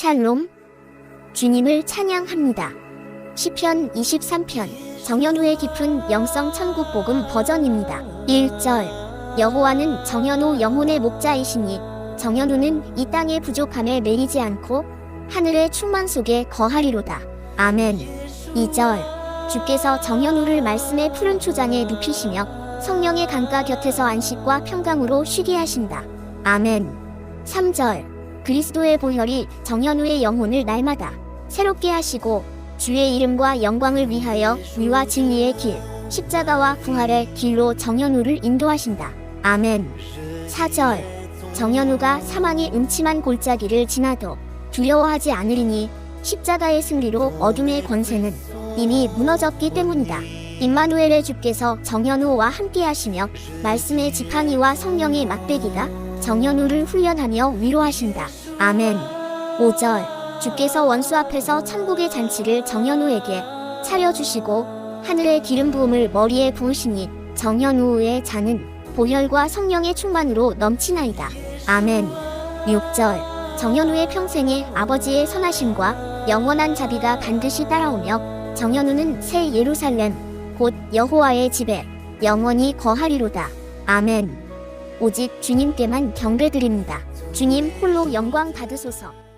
샬롬 주님을 찬양합니다. 시편 23편 정현우의 깊은 영성 천국 복음 버전입니다. 1절 여호와는 정현우 영혼의 목자이시니 정현우는 이 땅의 부족함에 매이지 않고 하늘의 충만 속에 거하리로다. 아멘. 2절 주께서 정현우를 말씀의 푸른 초장에 눕히시며 성령의 강가 곁에서 안식과 평강으로 쉬게 하신다. 아멘. 3절 그리스도의 보혈이 정현우의 영혼을 날마다 새롭게 하시고 주의 이름과 영광을 위하여 위와 진리의 길, 십자가와 부활의 길로 정현우를 인도하신다. 아멘. 4절 정현우가 사망의 음침한 골짜기를 지나도 두려워하지 않으리니 십자가의 승리로 어둠의 권세는 이미 무너졌기 때문이다. 임마누엘의 주께서 정현우와 함께 하시며 말씀의 지팡이와 성령의 막대기가 정현우를 훈련하며 위로하신다. 아멘. 5절 주께서 원수 앞에서 천국의 잔치를 정현우에게 차려주시고 하늘의 기름 부음을 머리에 부으시니 정현우의 잔은 보혈과 성령의 충만으로 넘치나이다. 아멘. 6절 정현우의 평생에 아버지의 선하심과 영원한 자비가 반드시 따라오며 정현우는 새 예루살렘 곧 여호와의 집에 영원히 거하리로다. 아멘. 오직 주님께만 경배드립니다. 주님 홀로 영광 받으소서.